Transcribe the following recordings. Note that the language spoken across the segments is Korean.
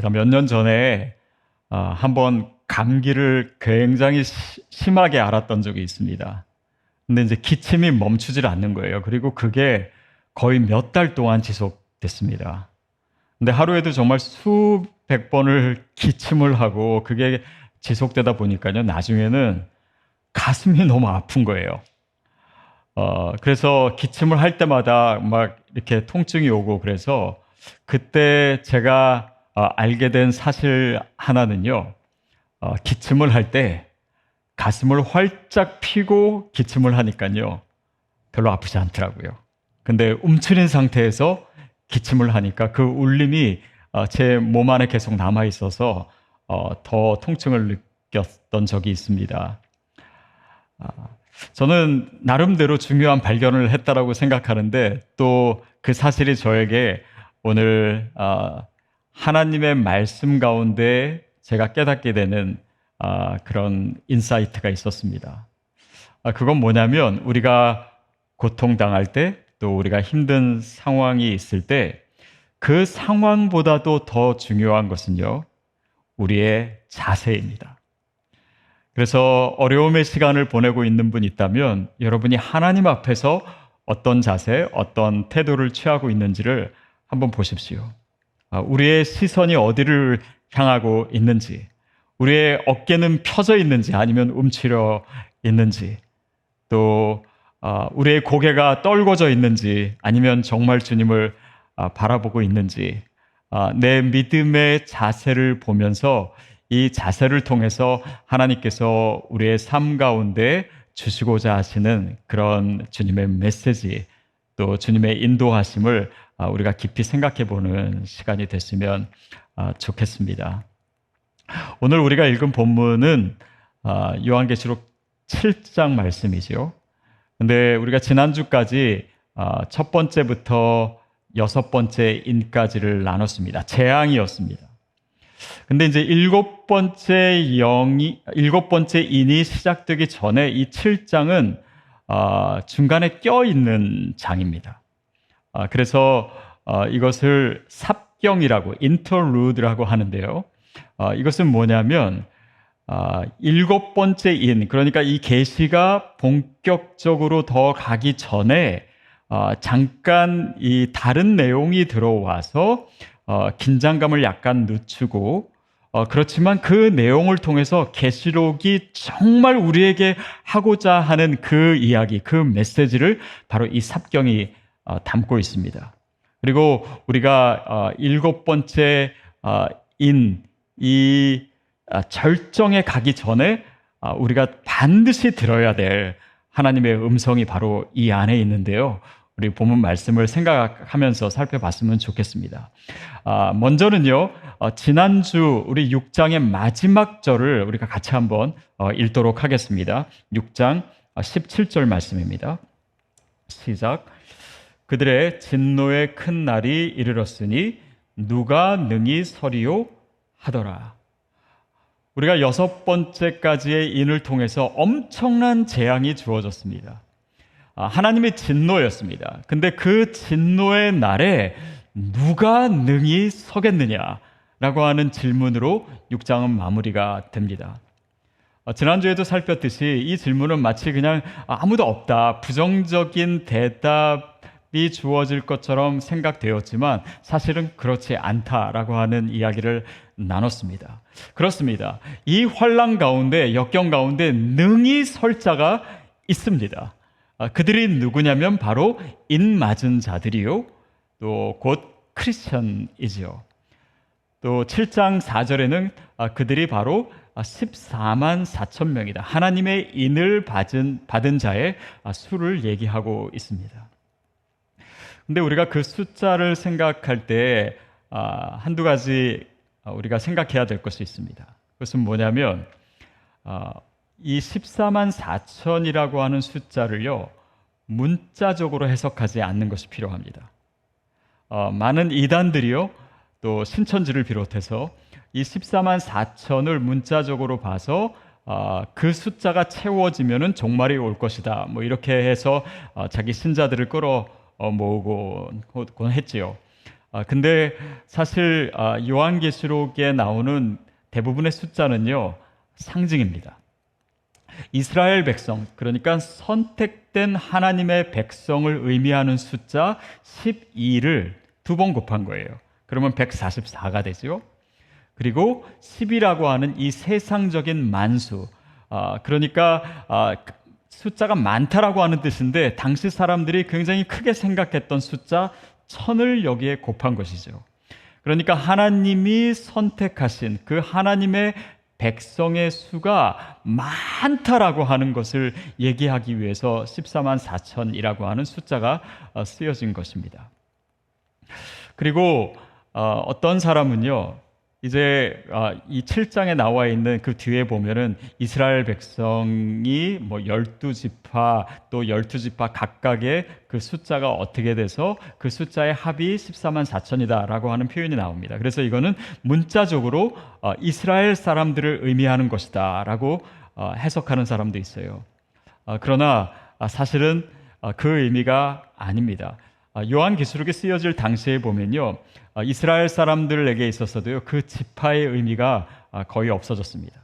제가 몇 년 전에 어, 한번 감기를 굉장히 시- 심하게 앓았던 적이 있습니다. 근데 이제 기침이 멈추질 않는 거예요. 그리고 그게 거의 몇 달 동안 지속됐습니다. 근데 하루에도 정말 수백 번을 기침을 하고 그게 지속되다 보니까요. 나중에는 가슴이 너무 아픈 거예요. 어, 그래서 기침을 할 때마다 막 이렇게 통증이 오고 그래서 그때 제가 어, 알게 된 사실 하나는요. 어, 기침을 할 때 가슴을 활짝 피고 기침을 하니까요. 별로 아프지 않더라고요. 근데 움츠린 상태에서 기침을 하니까 그 울림이 어, 제몸 안에 계속 남아 있어서 어, 더 통증을 느꼈던 적이 있습니다. 아, 저는 나름대로 중요한 발견을 했다라고 생각하는데 또 그 사실이 저에게 오늘 아, 하나님의 말씀 가운데 제가 깨닫게 되는 아, 그런 인사이트가 있었습니다. 아, 그건 뭐냐면 우리가 고통당할 때 또 우리가 힘든 상황이 있을 때 그 상황보다도 더 중요한 것은요, 우리의 자세입니다. 그래서 어려움의 시간을 보내고 있는 분 있다면 여러분이 하나님 앞에서 어떤 자세, 어떤 태도를 취하고 있는지를 한번 보십시오. 아, 우리의 시선이 어디를 향하고 있는지, 우리의 어깨는 펴져 있는지 아니면 움츠려 있는지, 또 아, 우리의 고개가 떨궈져 있는지 아니면 정말 주님을 아, 바라보고 있는지, 아, 내 믿음의 자세를 보면서 이 자세를 통해서 하나님께서 우리의 삶 가운데 주시고자 하시는 그런 주님의 메시지 또 주님의 인도하심을 아, 우리가 깊이 생각해 보는 시간이 됐으면 아, 좋겠습니다. 오늘 우리가 읽은 본문은 아, 요한계시록 7장 말씀이지요. 근데 우리가 지난주까지 아, 첫 번째부터 여섯 번째 인까지를 나눴습니다. 재앙이었습니다. 근데 이제 일곱 번째 영이 일곱 번째 인이 시작되기 전에 이 7장은 아, 중간에 껴 있는 장입니다. 아, 그래서 아, 이것을 삽경이라고 인터루드라고 하는데요. 아, 이것은 뭐냐면 아, 일곱 번째 인 그러니까 이 계시가 본격적으로 더 가기 전에 아, 잠깐 이 다른 내용이 들어와서 어, 긴장감을 약간 늦추고 어, 그렇지만 그 내용을 통해서 계시록이 정말 우리에게 하고자 하는 그 이야기, 그 메시지를 바로 이 삽경이 어, 담고 있습니다. 그리고 우리가 어, 일곱 번째 어, 인이 아, 절정에 가기 전에 아, 우리가 반드시 들어야 될 하나님의 음성이 바로 이 안에 있는데요. 우리 본문 말씀을 생각하면서 살펴봤으면 좋겠습니다. 아, 먼저는요, 어, 지난주 우리 6장의 마지막 절을 우리가 같이 한번 어, 읽도록 하겠습니다. 6장 17절 말씀입니다. 시작. 그들의 진노의 큰 날이 이르렀으니 누가 능히 서리요 하더라. 우리가 여섯 번째까지의 인을 통해서 엄청난 재앙이 주어졌습니다. 아, 하나님의 진노였습니다. 근데 그 진노의 날에 누가 능히 서겠느냐라고 하는 질문으로 6장은 마무리가 됩니다. 어, 지난주에도 살폈듯이 이 질문은 마치 그냥 아무도 없다, 부정적인 대답 이 주어질 것처럼 생각되었지만 사실은 그렇지 않다라고 하는 이야기를 나눴습니다. 그렇습니다. 이 환란 가운데, 역경 가운데 능히 설 자가 있습니다. 아, 그들이 누구냐면 바로 인 맞은 자들이요. 또 곧 크리스천이지요. 또 7장 4절에는 아, 그들이 바로 14만 4천 명이다. 하나님의 인을 받은, 받은 자의 아, 수를 얘기하고 있습니다. 근데 우리가 그 숫자를 생각할 때 아, 한두 가지 우리가 생각해야 될 것이 있습니다. 그것은 뭐냐면 이 14만 4천이라고 하는 숫자를요 문자적으로 해석하지 않는 것이 필요합니다. 어, 많은 이단들이요 또 신천지를 비롯해서 이 14만 4천을 문자적으로 봐서 어, 그 숫자가 채워지면은 종말이 올 것이다. 뭐 이렇게 해서 어, 자기 신자들을 끌어 모으곤 했지요. 아, 근데 사실 아, 요한계시록에 나오는 대부분의 숫자는요 상징입니다. 이스라엘 백성, 그러니까 선택된 하나님의 백성을 의미하는 숫자 12를 두 번 곱한 거예요. 그러면 144가 되죠. 그리고 10이라고 하는 이 세상적인 만수, 아, 그러니까 아, 숫자가 많다라고 하는 뜻인데 당시 사람들이 굉장히 크게 생각했던 숫자 천을 여기에 곱한 것이죠. 그러니까 하나님이 선택하신 그 하나님의 백성의 수가 많다라고 하는 것을 얘기하기 위해서 14만 4천이라고 하는 숫자가 어, 쓰여진 것입니다. 그리고 어, 어떤 사람은요, 이제 아, 이 7장에 나와 있는 그 뒤에 보면은 이스라엘 백성이 뭐 12지파 또 12지파 각각의 그 숫자가 어떻게 돼서 그 숫자의 합이 14만 4천이다라고 하는 표현이 나옵니다. 그래서 이거는 문자적으로 어, 이스라엘 사람들을 의미하는 것이다라고 어, 해석하는 사람도 있어요. 어, 그러나 아, 사실은 그 의미가 아닙니다. 요한계시록에 쓰여질 당시에 보면요. 아, 이스라엘 사람들에게 있어서도요 그 지파의 의미가 아, 거의 없어졌습니다.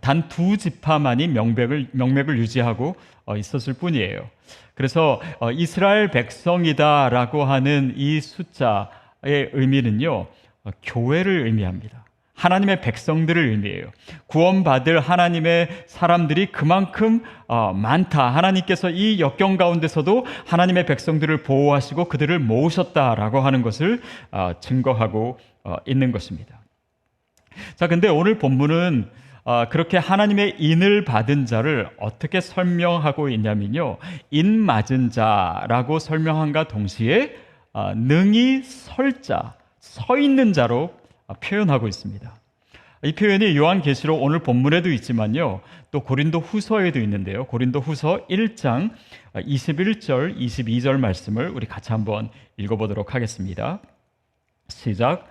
단 두 지파만이 명맥을 명맥을 유지하고 어, 있었을 뿐이에요. 그래서 어, 이스라엘 백성이다라고 하는 이 숫자의 의미는요 어, 교회를 의미합니다. 하나님의 백성들을 의미해요. 구원받을 하나님의 사람들이 그만큼 어, 많다. 하나님께서 이 역경 가운데서도 하나님의 백성들을 보호하시고 그들을 모으셨다라고 하는 것을 어, 증거하고 어, 있는 것입니다. 자, 근데 오늘 본문은 어, 그렇게 하나님의 인을 받은 자를 어떻게 설명하고 있냐면요. 인 맞은 자라고 설명한가 동시에 어, 능히 설 자, 서 있는 자로 아, 표현하고 있습니다. 이 표현이 요한계시록 오늘 본문에도 있지만요. 또 고린도 후서에도 있는데요. 고린도 후서 1장 21절, 22절 말씀을 우리 같이 한번 읽어보도록 하겠습니다. 시작.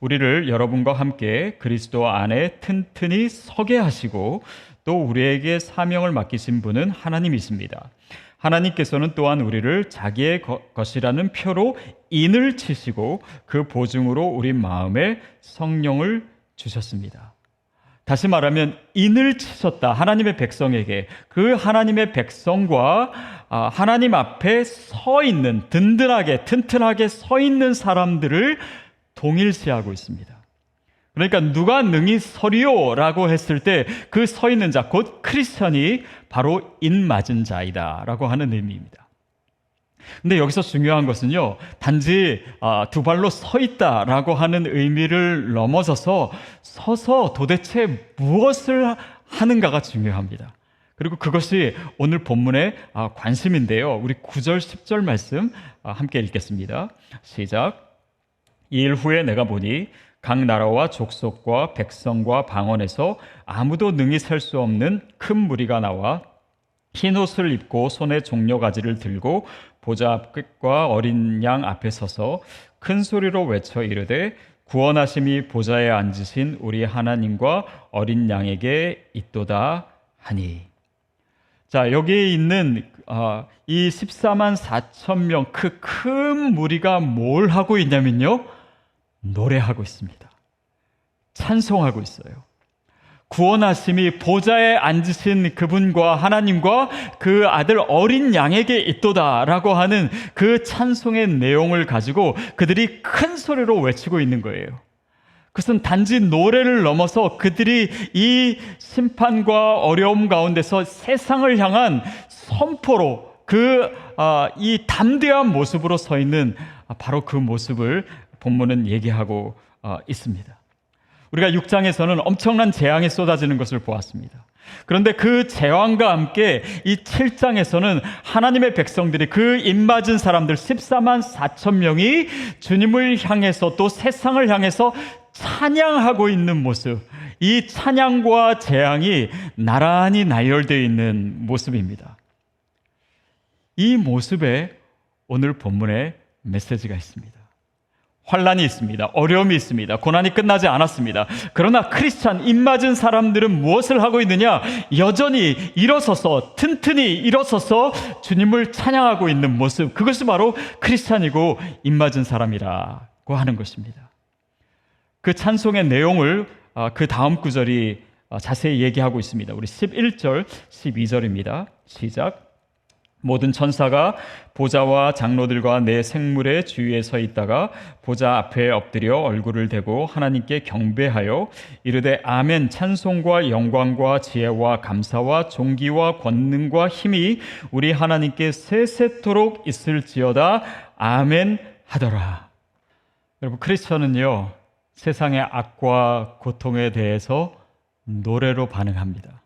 우리를 여러분과 함께 그리스도 안에 튼튼히 서게 하시고 또 우리에게 사명을 맡기신 분은 하나님이십니다. 하나님께서는 또한 우리를 자기의 것이라는 표로 인을 치시고 그 보증으로 우리 마음에 성령을 주셨습니다. 다시 말하면 인을 치셨다. 하나님의 백성에게 그 하나님의 백성과 아, 하나님 앞에 서 있는 든든하게 튼튼하게 서 있는 사람들을 동일시하고 있습니다. 그러니까 누가 능히 서리오라고 했을 때 그 서 있는 자, 곧 크리스천이 바로 인 맞은 자이다라고 하는 의미입니다. 근데 여기서 중요한 것은요, 단지 아, 두 발로 서 있다라고 하는 의미를 넘어서서 서서 도대체 무엇을 하는가가 중요합니다. 그리고 그것이 오늘 본문의 아, 관심인데요. 우리 9절, 10절 말씀 아, 함께 읽겠습니다. 시작. 이일 후에 내가 보니 각 나라와 족속과 백성과 방언에서 아무도 능히 셀수 없는 큰 무리가 나와 흰 옷을 입고 손에 종려 가지를 들고 보좌 앞과 어린 양 앞에 서서 큰 소리로 외쳐 이르되 구원하심이 보좌에 앉으신 우리 하나님과 어린 양에게 있도다 하니. 자, 여기에 있는 어, 이 14만 4천 명 그 큰 무리가 뭘 하고 있냐면요. 노래하고 있습니다. 찬송하고 있어요. 구원하심이 보좌에 앉으신 그분과 하나님과 그 아들 어린 양에게 있도다라고 하는 그 찬송의 내용을 가지고 그들이 큰 소리로 외치고 있는 거예요. 그것은 단지 노래를 넘어서 그들이 이 심판과 어려움 가운데서 세상을 향한 선포로 그이 아, 담대한 모습으로 서 있는 바로 그 모습을 본문은 얘기하고 어, 있습니다. 우리가 6장에서는 엄청난 재앙이 쏟아지는 것을 보았습니다. 그런데 그 재앙과 함께 이 7장에서는 하나님의 백성들이 그 입맞은 사람들 14만 4천 명이 주님을 향해서 또 세상을 향해서 찬양하고 있는 모습, 이 찬양과 재앙이 나란히 나열되어 있는 모습입니다. 이 모습에 오늘 본문에 메시지가 있습니다. 환란이 있습니다. 어려움이 있습니다. 고난이 끝나지 않았습니다. 그러나 크리스찬 입맞은 사람들은 무엇을 하고 있느냐? 여전히 일어서서 튼튼히 일어서서 주님을 찬양하고 있는 모습. 그것이 바로 크리스찬이고 입맞은 사람이라고 하는 것입니다. 그 찬송의 내용을 아, 그 다음 구절이 아, 자세히 얘기하고 있습니다. 우리 11절, 12절입니다. 시작. 모든 천사가 보좌와 장로들과 내 생물의 주위에 서 있다가 보좌 앞에 엎드려 얼굴을 대고 하나님께 경배하여 이르되 아멘 찬송과 영광과 지혜와 감사와 존귀와 권능과 힘이 우리 하나님께 세세토록 있을지어다 아멘 하더라. 여러분 크리스천은요 세상의 악과 고통에 대해서 노래로 반응합니다.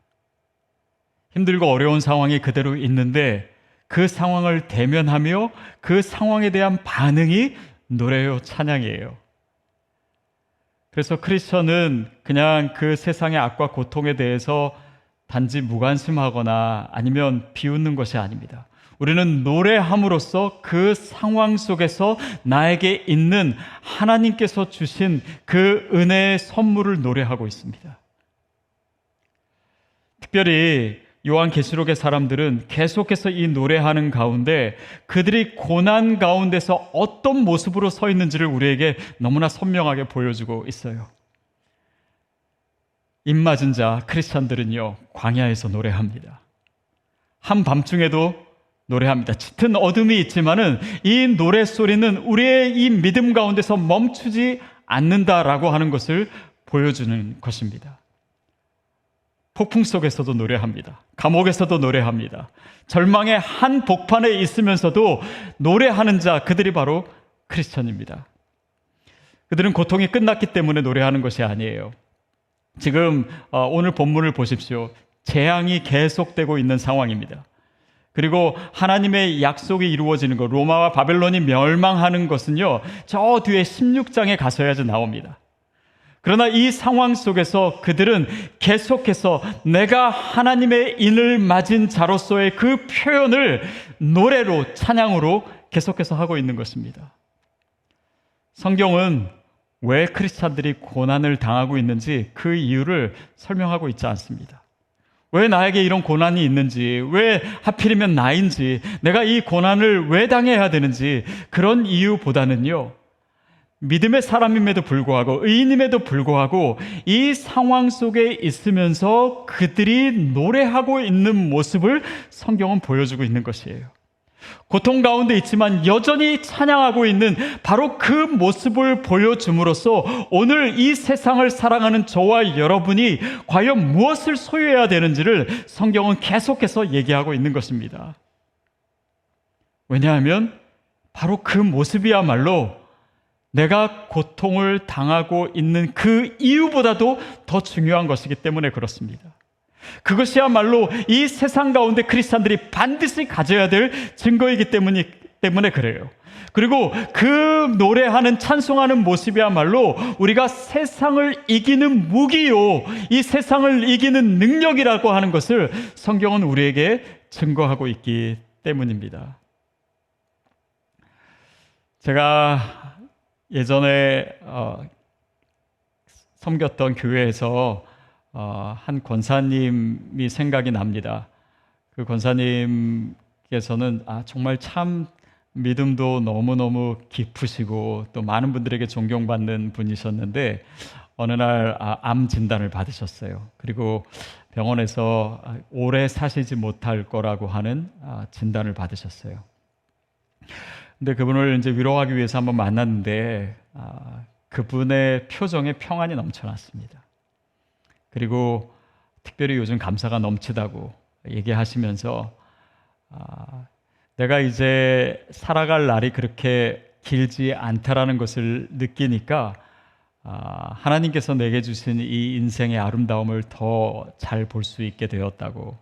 힘들고 어려운 상황이 그대로 있는데 그 상황을 대면하며 그 상황에 대한 반응이 노래요, 찬양이에요. 그래서 크리스천은 그냥 그 세상의 악과 고통에 대해서 단지 무관심하거나 아니면 비웃는 것이 아닙니다. 우리는 노래함으로써 그 상황 속에서 나에게 있는 하나님께서 주신 그 은혜의 선물을 노래하고 있습니다. 특별히 요한계시록의 사람들은 계속해서 이 노래하는 가운데 그들이 고난 가운데서 어떤 모습으로 서 있는지를 우리에게 너무나 선명하게 보여주고 있어요. 입맞은 자 크리스천들은요 광야에서 노래합니다. 한밤중에도 노래합니다. 짙은 어둠이 있지만은 이 노래 소리는 우리의 이 믿음 가운데서 멈추지 않는다라고 하는 것을 보여주는 것입니다. 폭풍 속에서도 노래합니다. 감옥에서도 노래합니다. 절망의 한 복판에 있으면서도 노래하는 자, 그들이 바로 크리스천입니다. 그들은 고통이 끝났기 때문에 노래하는 것이 아니에요. 지금 어, 오늘 본문을 보십시오. 재앙이 계속되고 있는 상황입니다. 그리고 하나님의 약속이 이루어지는 것, 로마와 바벨론이 멸망하는 것은요, 저 뒤에 16장에 가서야지 나옵니다. 그러나 이 상황 속에서 그들은 계속해서 내가 하나님의 인을 맞은 자로서의 그 표현을 노래로, 찬양으로 계속해서 하고 있는 것입니다. 성경은 왜 크리스찬들이 고난을 당하고 있는지 그 이유를 설명하고 있지 않습니다. 왜 나에게 이런 고난이 있는지, 왜 하필이면 나인지, 내가 이 고난을 왜 당해야 되는지 그런 이유보다는요, 믿음의 사람임에도 불구하고 의인임에도 불구하고 이 상황 속에 있으면서 그들이 노래하고 있는 모습을 성경은 보여주고 있는 것이에요. 고통 가운데 있지만 여전히 찬양하고 있는 바로 그 모습을 보여줌으로써 오늘 이 세상을 사랑하는 저와 여러분이 과연 무엇을 소유해야 되는지를 성경은 계속해서 얘기하고 있는 것입니다. 왜냐하면 바로 그 모습이야말로 내가 고통을 당하고 있는 그 이유보다도 더 중요한 것이기 때문에 그렇습니다. 그것이야말로 이 세상 가운데 크리스찬들이 반드시 가져야 될 증거이기 때문이, 때문에 그래요. 그리고 그 노래하는 찬송하는 모습이야말로 우리가 세상을 이기는 무기요, 이 세상을 이기는 능력이라고 하는 것을 성경은 우리에게 증거하고 있기 때문입니다. 제가 예전에 어, 섬겼던 교회에서 어, 한 권사님이 생각이 납니다. 그 권사님께서는 아, 정말 참 믿음도 너무너무 깊으시고 또 많은 분들에게 존경받는 분이셨는데 어느 날암 아, 진단을 받으셨어요. 그리고 병원에서 오래 사시지 못할 거라고 하는 아, 진단을 받으셨어요. 근데 그분을 이제 위로하기 위해서 한번 만났는데 아, 그분의 표정에 평안이 넘쳐났습니다. 그리고 특별히 요즘 감사가 넘치다고 얘기하시면서 아, 내가 이제 살아갈 날이 그렇게 길지 않다라는 것을 느끼니까 아, 하나님께서 내게 주신 이 인생의 아름다움을 더 잘 볼 수 있게 되었다고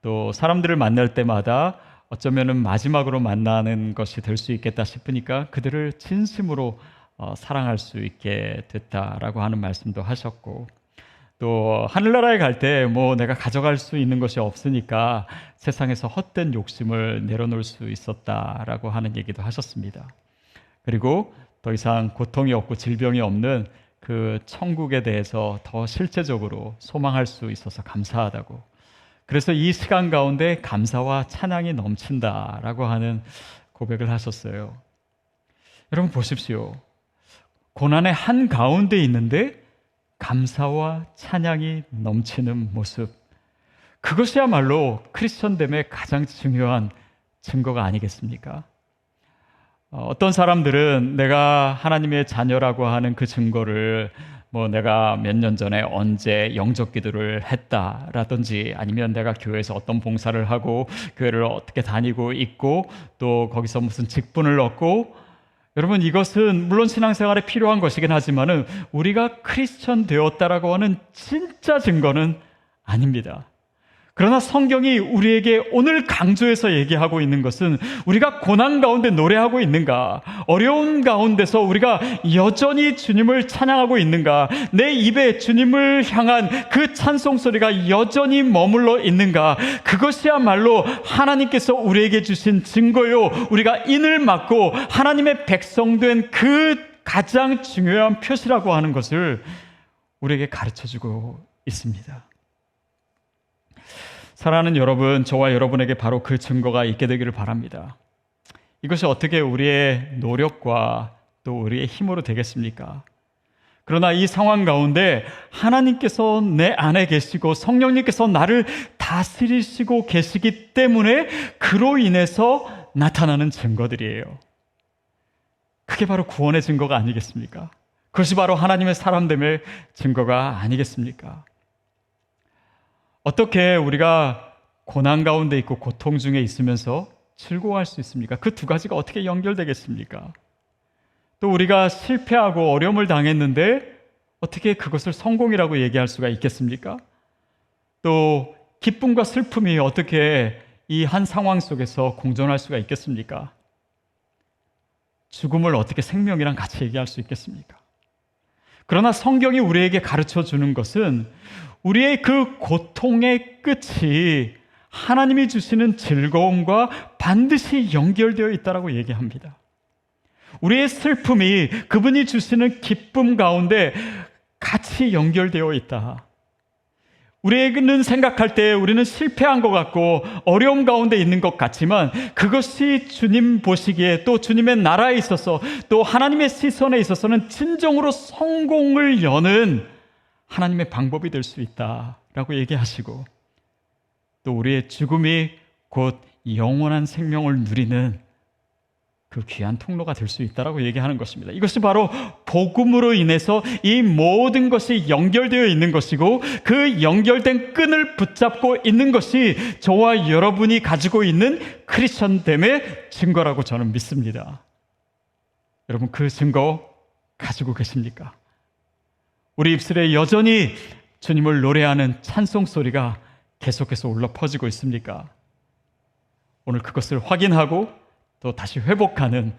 또 사람들을 만날 때마다 어쩌면은 마지막으로 만나는 것이 될 수 있겠다 싶으니까 그들을 진심으로 어, 사랑할 수 있게 됐다라고 하는 말씀도 하셨고 또 하늘나라에 갈 때 뭐 내가 가져갈 수 있는 것이 없으니까 세상에서 헛된 욕심을 내려놓을 수 있었다라고 하는 얘기도 하셨습니다. 그리고 더 이상 고통이 없고 질병이 없는 그 천국에 대해서 더 실제적으로 소망할 수 있어서 감사하다고 그래서 이 시간 가운데 감사와 찬양이 넘친다라고 하는 고백을 하셨어요. 여러분 보십시오. 고난의 한 가운데 있는데 감사와 찬양이 넘치는 모습. 그것이야말로 크리스천됨의 가장 중요한 증거가 아니겠습니까? 어, 어떤 사람들은 내가 하나님의 자녀라고 하는 그 증거를 뭐 내가 몇 년 전에 언제 영적 기도를 했다라든지 아니면 내가 교회에서 어떤 봉사를 하고 교회를 어떻게 다니고 있고 또 거기서 무슨 직분을 얻고 여러분 이것은 물론 신앙생활에 필요한 것이긴 하지만은 우리가 크리스천 되었다라고 하는 진짜 증거는 아닙니다. 그러나 성경이 우리에게 오늘 강조해서 얘기하고 있는 것은 우리가 고난 가운데 노래하고 있는가, 어려운 가운데서 우리가 여전히 주님을 찬양하고 있는가, 내 입에 주님을 향한 그 찬송 소리가 여전히 머물러 있는가, 그것이야말로 하나님께서 우리에게 주신 증거요, 우리가 인을 맞고 하나님의 백성된 그 가장 중요한 표시라고 하는 것을 우리에게 가르쳐 주고 있습니다. 사랑하는 여러분, 저와 여러분에게 바로 그 증거가 있게 되기를 바랍니다. 이것이 어떻게 우리의 노력과 또 우리의 힘으로 되겠습니까? 그러나 이 상황 가운데 하나님께서 내 안에 계시고 성령님께서 나를 다스리시고 계시기 때문에 그로 인해서 나타나는 증거들이에요. 그게 바로 구원의 증거가 아니겠습니까? 그것이 바로 하나님의 사람됨의 증거가 아니겠습니까? 어떻게 우리가 고난 가운데 있고 고통 중에 있으면서 즐거워할 수 있습니까? 그 두 가지가 어떻게 연결되겠습니까? 또 우리가 실패하고 어려움을 당했는데 어떻게 그것을 성공이라고 얘기할 수가 있겠습니까? 또 기쁨과 슬픔이 어떻게 이 한 상황 속에서 공존할 수가 있겠습니까? 죽음을 어떻게 생명이랑 같이 얘기할 수 있겠습니까? 그러나 성경이 우리에게 가르쳐 주는 것은 우리의 그 고통의 끝이 하나님이 주시는 즐거움과 반드시 연결되어 있다라고 얘기합니다. 우리의 슬픔이 그분이 주시는 기쁨 가운데 같이 연결되어 있다. 우리는 생각할 때 우리는 실패한 것 같고 어려움 가운데 있는 것 같지만 그것이 주님 보시기에 또 주님의 나라에 있어서 또 하나님의 시선에 있어서는 진정으로 성공을 여는 하나님의 방법이 될 수 있다라고 얘기하시고 또 우리의 죽음이 곧 영원한 생명을 누리는 그 귀한 통로가 될 수 있다라고 얘기하는 것입니다. 이것이 바로 복음으로 인해서 이 모든 것이 연결되어 있는 것이고 그 연결된 끈을 붙잡고 있는 것이 저와 여러분이 가지고 있는 크리스천됨의 증거라고 저는 믿습니다. 여러분 그 증거 가지고 계십니까? 우리 입술에 여전히 주님을 노래하는 찬송 소리가 계속해서 올라 퍼지고 있습니까? 오늘 그것을 확인하고 또 다시 회복하는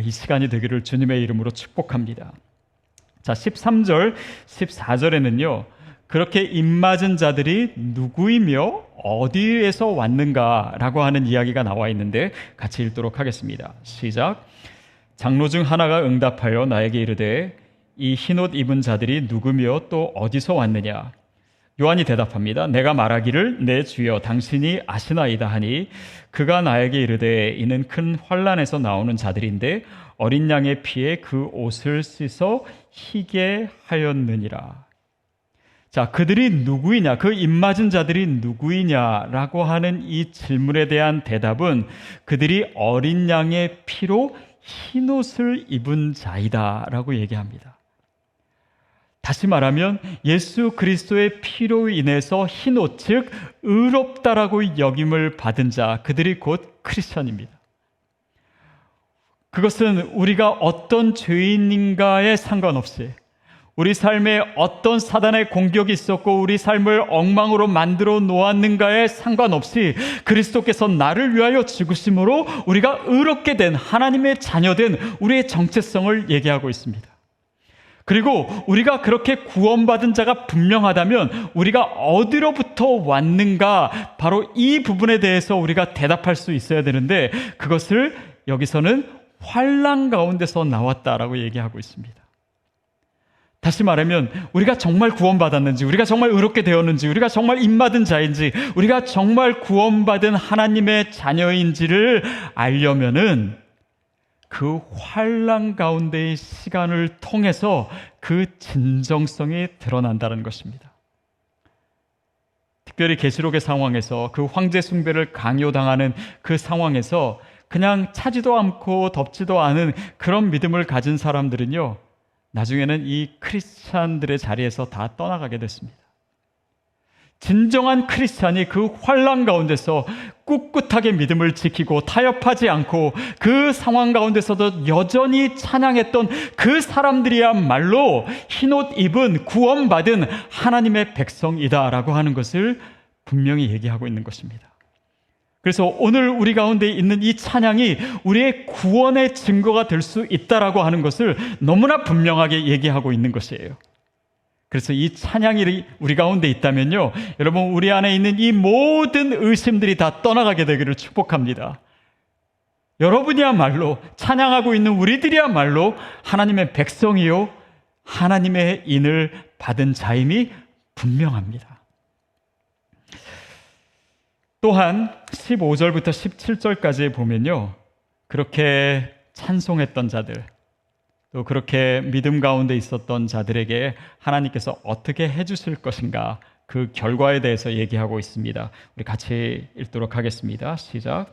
이 시간이 되기를 주님의 이름으로 축복합니다. 자, 13절, 14절에는요, 그렇게 입맞은 자들이 누구이며 어디에서 왔는가라고 하는 이야기가 나와 있는데 같이 읽도록 하겠습니다. 시작. 장로 중 하나가 응답하여 나에게 이르되 이 흰옷 입은 자들이 누구며 또 어디서 왔느냐? 요한이 대답합니다. 내가 말하기를 내 주여 당신이 아시나이다 하니 그가 나에게 이르되 이는 큰 환란에서 나오는 자들인데 어린 양의 피에 그 옷을 씻어 희게 하였느니라. 자, 그들이 누구이냐? 그 입맞은 자들이 누구이냐라고 하는 이 질문에 대한 대답은 그들이 어린 양의 피로 흰 옷을 입은 자이다라고 얘기합니다. 다시 말하면 예수 그리스도의 피로 인해서 흰옷 즉 의롭다라고 여김을 받은 자 그들이 곧 크리스천입니다. 그것은 우리가 어떤 죄인인가에 상관없이 우리 삶에 어떤 사단의 공격이 있었고 우리 삶을 엉망으로 만들어 놓았는가에 상관없이 그리스도께서 나를 위하여 죽으심으로 우리가 의롭게 된 하나님의 자녀된 우리의 정체성을 얘기하고 있습니다. 그리고 우리가 그렇게 구원받은 자가 분명하다면 우리가 어디로부터 왔는가 바로 이 부분에 대해서 우리가 대답할 수 있어야 되는데 그것을 여기서는 환란 가운데서 나왔다라고 얘기하고 있습니다. 다시 말하면 우리가 정말 구원받았는지 우리가 정말 의롭게 되었는지 우리가 정말 입맞은 자인지 우리가 정말 구원받은 하나님의 자녀인지를 알려면은 그 환란 가운데의 시간을 통해서 그 진정성이 드러난다는 것입니다. 특별히 계시록의 상황에서 그 황제 숭배를 강요당하는 그 상황에서 그냥 차지도 않고 덥지도 않은 그런 믿음을 가진 사람들은요. 나중에는 이 크리스찬들의 자리에서 다 떠나가게 됐습니다. 진정한 크리스찬이 그 환란 가운데서 꿋꿋하게 믿음을 지키고 타협하지 않고 그 상황 가운데서도 여전히 찬양했던 그 사람들이야말로 흰옷 입은 구원받은 하나님의 백성이다라고 하는 것을 분명히 얘기하고 있는 것입니다. 그래서 오늘 우리 가운데 있는 이 찬양이 우리의 구원의 증거가 될 수 있다라고 하는 것을 너무나 분명하게 얘기하고 있는 것이에요. 그래서 이 찬양이 우리 가운데 있다면요. 여러분, 우리 안에 있는 이 모든 의심들이 다 떠나가게 되기를 축복합니다. 여러분이야말로 찬양하고 있는 우리들이야말로 하나님의 백성이요. 하나님의 인을 받은 자임이 분명합니다. 또한 15절부터 17절까지 보면요. 그렇게 찬송했던 자들, 또 그렇게 믿음 가운데 있었던 자들에게 하나님께서 어떻게 해주실 것인가 그 결과에 대해서 얘기하고 있습니다. 우리 같이 읽도록 하겠습니다. 시작.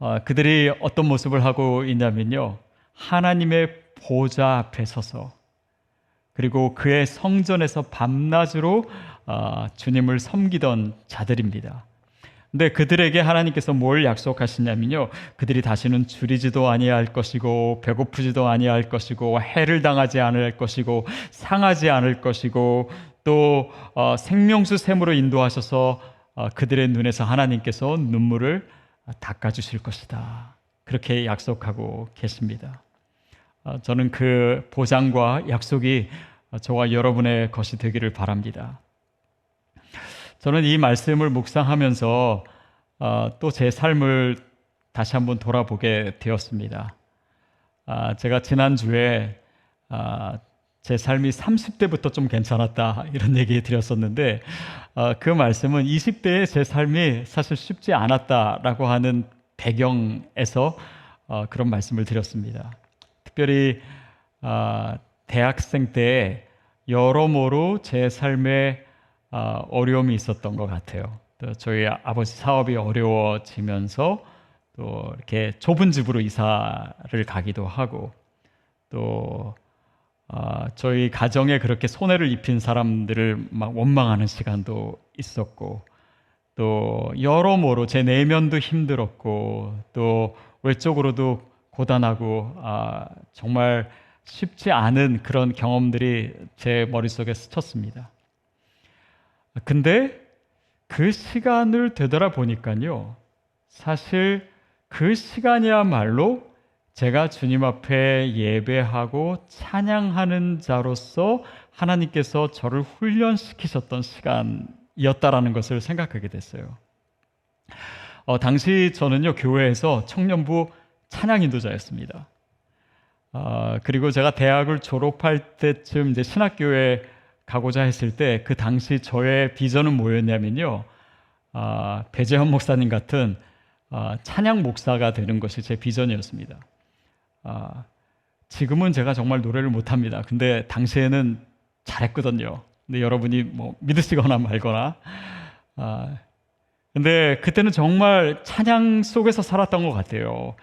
어, 그들이 어떤 모습을 하고 있냐면요. 하나님의 보좌 앞에 서서 그리고 그의 성전에서 밤낮으로 어, 주님을 섬기던 자들입니다. 근데 그들에게 하나님께서 뭘 약속하시냐면요. 그들이 다시는 줄이지도 아니할 것이고 배고프지도 아니할 것이고 해를 당하지 않을 것이고 상하지 않을 것이고 또 어, 생명수 샘으로 인도하셔서 어, 그들의 눈에서 하나님께서 눈물을 닦아 주실 것이다. 그렇게 약속하고 계십니다. 저는 그 보장과 약속이 저와 여러분의 것이 되기를 바랍니다. 저는 이 말씀을 묵상하면서 어, 또제 삶을 다시 한번 돌아보게 되었습니다. 아, 제가 지난주에 아, 제 삶이 30대부터 좀 괜찮았다 이런 얘기 드렸었는데 어, 그 말씀은 20대의 제 삶이 사실 쉽지 않았다라고 하는 배경에서 어, 그런 말씀을 드렸습니다. 특별히 아, 대학생 때 여러모로 제 삶에 아, 어려움이 있었던 것 같아요. 또 저희 아버지 사업이 어려워지면서 또 이렇게 좁은 집으로 이사를 가기도 하고 또 어, 저희 가정에 그렇게 손해를 입힌 사람들을 막 원망하는 시간도 있었고 또 여러모로 제 내면도 힘들었고 또 외적으로도 고단하고 아, 정말 쉽지 않은 그런 경험들이 제 머릿속에 스쳤습니다. 근데 그 시간을 되돌아보니까요. 사실 그 시간이야말로 제가 주님 앞에 예배하고 찬양하는 자로서 하나님께서 저를 훈련시키셨던 시간이었다라는 것을 생각하게 됐어요. 어, 당시 저는요, 교회에서 청년부 찬양 인도자였습니다. 어, 그리고 제가 대학을 졸업할 때쯤 이제 신학교에 가고자 했을 때 그 당시 저의 비전은 뭐였냐면요. 어, 배재현 목사님 같은 어, 찬양 목사가 되는 것이 제 비전이었습니다. 어, 지금은 제가 정말 노래를 못합니다. 근데 당시에는 잘했거든요. 근데 여러분이 뭐 믿으시거나 말거나. 아, 근데 그때는 정말 찬양 속에서 살았던 것 같아요.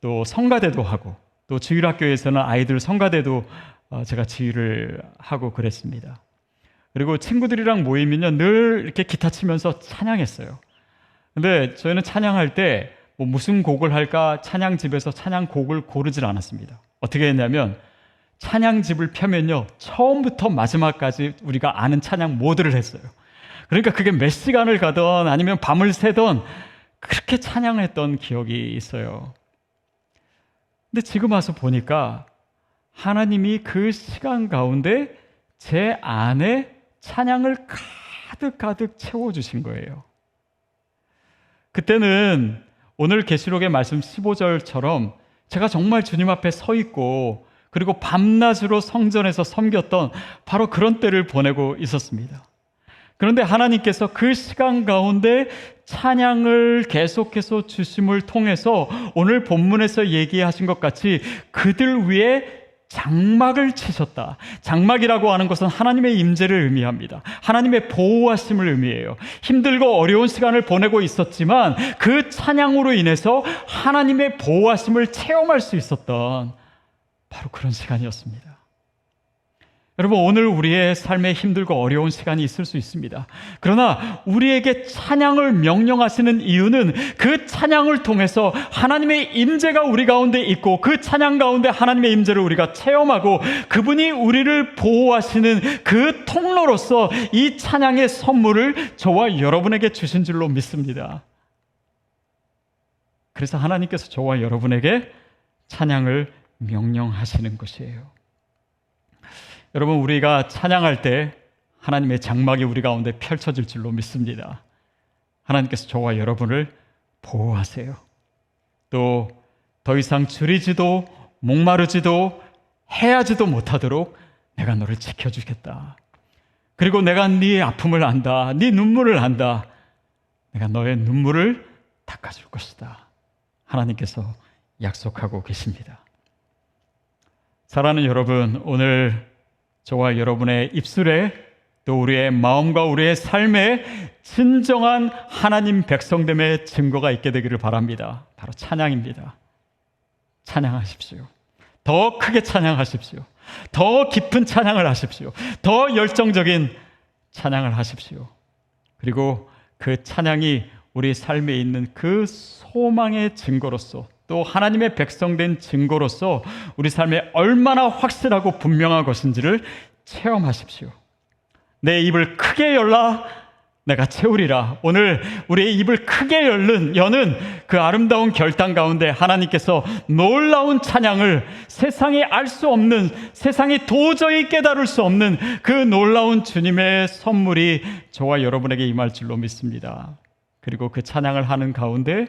또 성가대도 하고 또 주일학교에서는 아이들 성가대도 어, 제가 지휘를 하고 그랬습니다. 그리고 친구들이랑 모이면요 늘 이렇게 기타 치면서 찬양했어요. 근데 저희는 찬양할 때 뭐 무슨 곡을 할까 찬양집에서 찬양곡을 고르질 않았습니다. 어떻게 했냐면 찬양집을 펴면요 처음부터 마지막까지 우리가 아는 찬양 모두를 했어요. 그러니까 그게 몇 시간을 가던 아니면 밤을 새던 그렇게 찬양을 했던 기억이 있어요. 근데 지금 와서 보니까 하나님이 그 시간 가운데 제 안에 찬양을 가득가득 채워주신 거예요. 그때는 오늘 계시록의 말씀 15절처럼 제가 정말 주님 앞에 서 있고 그리고 밤낮으로 성전에서 섬겼던 바로 그런 때를 보내고 있었습니다. 그런데 하나님께서 그 시간 가운데 찬양을 계속해서 주심을 통해서 오늘 본문에서 얘기하신 것 같이 그들 위에 장막을 치셨다. 장막이라고 하는 것은 하나님의 임재를 의미합니다. 하나님의 보호하심을 의미해요. 힘들고 어려운 시간을 보내고 있었지만 그 찬양으로 인해서 하나님의 보호하심을 체험할 수 있었던 바로 그런 시간이었습니다. 여러분, 오늘 우리의 삶에 힘들고 어려운 시간이 있을 수 있습니다. 그러나 우리에게 찬양을 명령하시는 이유는 그 찬양을 통해서 하나님의 임재가 우리 가운데 있고 그 찬양 가운데 하나님의 임재를 우리가 체험하고 그분이 우리를 보호하시는 그 통로로서 이 찬양의 선물을 저와 여러분에게 주신 줄로 믿습니다. 그래서 하나님께서 저와 여러분에게 찬양을 명령하시는 것이에요. 여러분 우리가 찬양할 때 하나님의 장막이 우리 가운데 펼쳐질 줄로 믿습니다. 하나님께서 저와 여러분을 보호하세요. 또 더 이상 줄이지도 목마르지도 해야지도 못하도록 내가 너를 지켜주겠다. 그리고 내가 네 아픔을 안다. 네 눈물을 안다. 내가 너의 눈물을 닦아줄 것이다. 하나님께서 약속하고 계십니다. 사랑하는 여러분, 오늘 저와 여러분의 입술에 또 우리의 마음과 우리의 삶에 진정한 하나님 백성됨의 증거가 있게 되기를 바랍니다. 바로 찬양입니다. 찬양하십시오. 더 크게 찬양하십시오. 더 깊은 찬양을 하십시오. 더 열정적인 찬양을 하십시오. 그리고 그 찬양이 우리 삶에 있는 그 소망의 증거로서 또 하나님의 백성된 증거로서 우리 삶에 얼마나 확실하고 분명한 것인지를 체험하십시오. 내 입을 크게 열라 내가 채우리라. 오늘 우리의 입을 크게 열는 여는 그 아름다운 결단 가운데 하나님께서 놀라운 찬양을 세상에 알 수 없는 세상이 도저히 깨달을 수 없는 그 놀라운 주님의 선물이 저와 여러분에게 임할 줄로 믿습니다. 그리고 그 찬양을 하는 가운데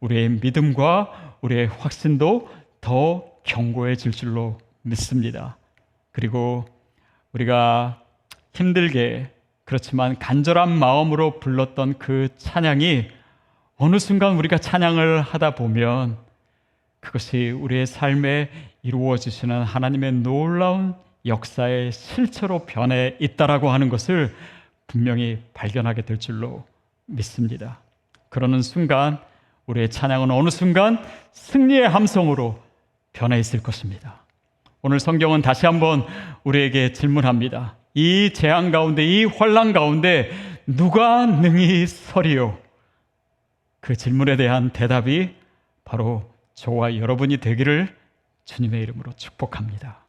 우리의 믿음과 우리의 확신도 더 견고해질 줄로 믿습니다. 그리고 우리가 힘들게 그렇지만 간절한 마음으로 불렀던 그 찬양이 어느 순간 우리가 찬양을 하다 보면 그것이 우리의 삶에 이루어지시는 하나님의 놀라운 역사의 실체로 변해 있다라고 하는 것을 분명히 발견하게 될 줄로 믿습니다. 그러는 순간 우리의 찬양은 어느 순간 승리의 함성으로 변해 있을 것입니다. 오늘 성경은 다시 한번 우리에게 질문합니다. 이 재앙 가운데, 이 환란 가운데 누가 능히 서리요? 그 질문에 대한 대답이 바로 저와 여러분이 되기를 주님의 이름으로 축복합니다.